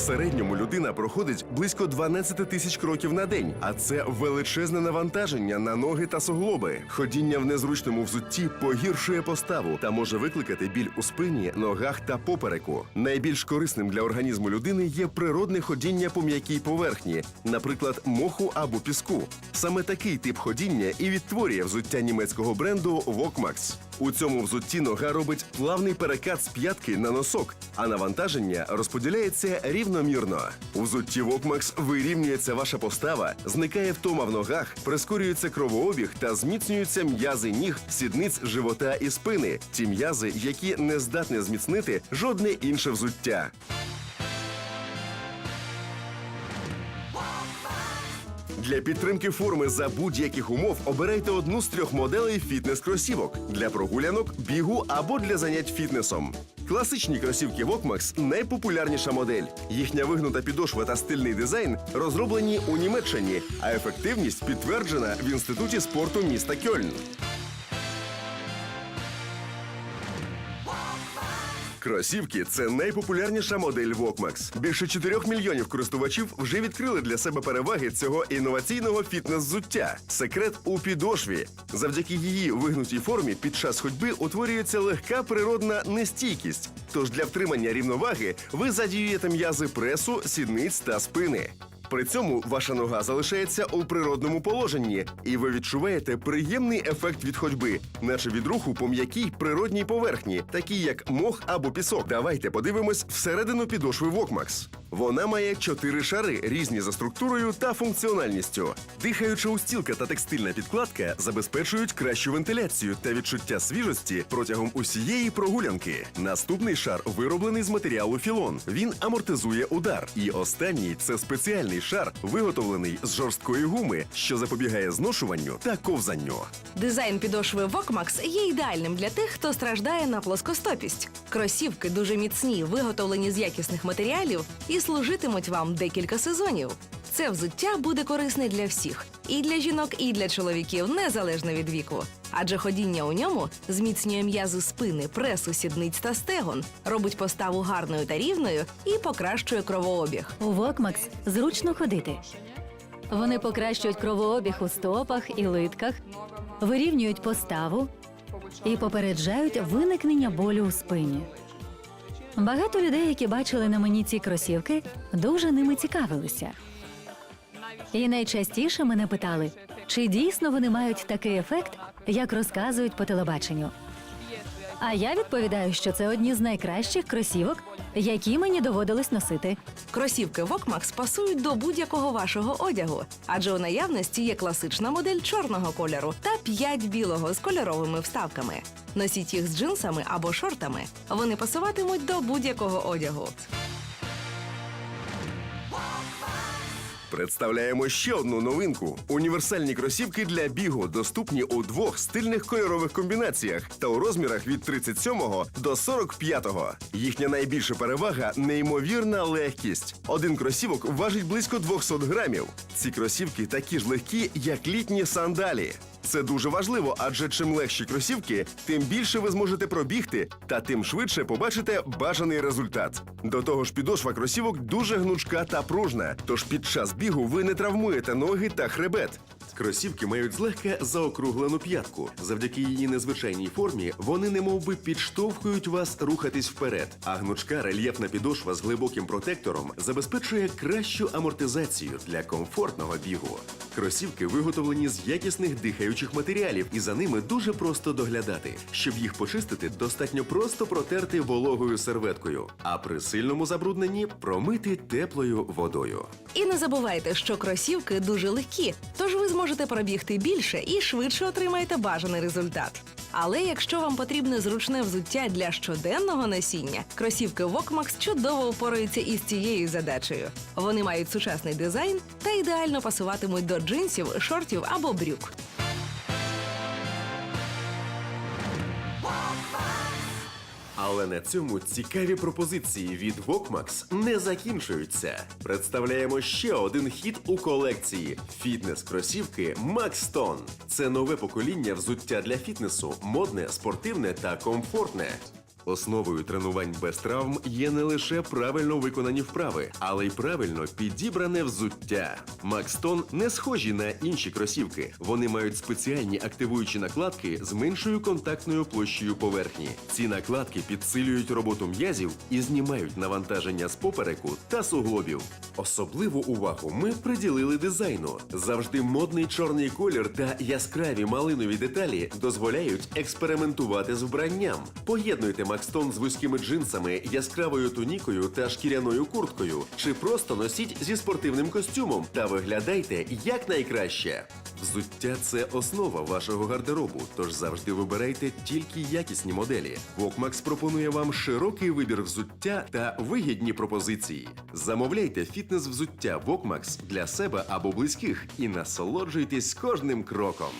середньому людина проходить близько 12 тисяч кроків на день, а це величезне навантаження на ноги та суглоби. Ходіння в незручному взутті погіршує поставу та може викликати біль у спині, ногах та попереку. Найбільш корисним для організму людини є природне ходіння по м'якій поверхні, наприклад, моху або піску. Саме такий тип ходіння і відтворює взуття німецького бренду Вокмакс. У цьому взутті нога робить плавний перекат з п'ятки на носок, а навантаження розподіляється рівномірно. У взутті Вокмакс вирівнюється ваша постава, зникає втома в ногах, прискорюється кровообіг та зміцнюються м'язи ніг, сідниць, живота і спини. Ті м'язи, які не здатне зміцнити жодне інше взуття. Для підтримки форми за будь-яких умов обирайте одну з трьох моделей фітнес-кросівок для прогулянок, бігу або для занять фітнесом. Класичні кросівки Вокмакс – найпопулярніша модель. Їхня вигнута підошва та стильний дизайн розроблені у Німеччині, а ефективність підтверджена в інституті спорту міста Кьольн. Кросівки це найпопулярніша модель Vokmax. Більше 4 мільйонів користувачів вже відкрили для себе переваги цього інноваційного фітнес-зуття. Секрет у підошві. Завдяки її вигнутій формі під час ходьби утворюється легка природна нестійкість. Тож для втримання рівноваги ви задіюєте м'язи пресу, сідниць та спини. При цьому ваша нога залишається у природному положенні, і ви відчуваєте приємний ефект від ходьби, наче від руху по м'якій природній поверхні, такій як мох або пісок. Давайте подивимось всередину підошви Вокмакс. Вона має чотири шари, різні за структурою та функціональністю. Дихаюча устілка та текстильна підкладка забезпечують кращу вентиляцію та відчуття свіжості протягом усієї прогулянки. Наступний шар вироблений з матеріалу філон. Він амортизує удар. І останній це спеціальний шар, виготовлений з жорсткої гуми, що запобігає зношуванню та ковзанню. Дизайн підошви Vokmax є ідеальним для тих, хто страждає на плоскостопість. Кросівки дуже міцні, виготовлені з якісних матеріалів і служитимуть вам декілька сезонів. Це взуття буде корисне для всіх і для жінок, і для чоловіків, незалежно від віку. Адже ходіння у ньому зміцнює м'язи спини, пресу, сідниць та стегон, робить поставу гарною та рівною і покращує кровообіг. У Вокмакс зручно ходити. Вони покращують кровообіг у стопах і литках, вирівнюють поставу і попереджають виникнення болю у спині. Багато людей, які бачили на мені ці кросівки, дуже ними цікавилися. І найчастіше мене питали, чи дійсно вони мають такий ефект, як розказують по телебаченню. А я відповідаю, що це одні з найкращих кросівок, які мені доводилось носити. Кросівки Vokmax пасують до будь-якого вашого одягу, адже у наявності є класична модель чорного кольору та 5 білого з кольоровими вставками. Носіть їх з джинсами або шортами. Вони пасуватимуть до будь-якого одягу. Представляємо ще одну новинку: універсальні кросівки для бігу, доступні у двох стильних кольорових комбінаціях та у розмірах від 37 до 45. Їхня найбільша перевага неймовірна легкість. Один кросівок важить близько 200 грамів. Ці кросівки такі ж легкі, як літні сандалі. Це дуже важливо, адже чим легші кросівки, тим більше ви зможете пробігти, та тим швидше побачите бажаний результат. До того ж, підошва кросівок дуже гнучка та пружна, тож під час бігу ви не травмуєте ноги та хребет. Кросівки мають злегка заокруглену п'ятку. Завдяки її незвичайній формі вони немовби підштовхують вас рухатись вперед. А гнучка рельєфна підошва з глибоким протектором забезпечує кращу амортизацію для комфортного бігу. Кросівки виготовлені з якісних дихаючих матеріалів, і за ними дуже просто доглядати. Щоб їх почистити, достатньо просто протерти вологою серветкою, а при сильному забрудненні промити теплою водою. І не забувайте, що кросівки дуже легкі, тож ви зможете пробігти більше і швидше отримаєте бажаний результат. Але якщо вам потрібне зручне взуття для щоденного носіння, кросівки Vokmax чудово впораються із цією задачею. Вони мають сучасний дизайн та ідеально пасуватимуть до джинсів, шортів або брюк. Але на цьому цікаві пропозиції від Vokmax не закінчуються. Представляємо ще один хід у колекції фітнес-кросівки Maxton. Це нове покоління взуття для фітнесу, модне, спортивне та комфортне. Основою тренувань без травм є не лише правильно виконані вправи, але й правильно підібране взуття. Макстон не схожі на інші кросівки. Вони мають спеціальні активуючі накладки з меншою контактною площею поверхні. Ці накладки підсилюють роботу м'язів і знімають навантаження з попереку та суглобів. Особливу увагу ми приділили дизайну. Завжди модний чорний колір та яскраві малинові деталі дозволяють експериментувати з вбранням. Поєднуйте Макстон з вузькими джинсами, яскравою тунікою та шкіряною курткою, чи просто носіть зі спортивним костюмом та виглядайте якнайкраще. Взуття це основа вашого гардеробу, тож завжди вибирайте тільки якісні моделі. Вокмакс пропонує вам широкий вибір взуття та вигідні пропозиції. Замовляйте фітнес-взуття Вокмакс для себе або близьких і насолоджуйтесь кожним кроком.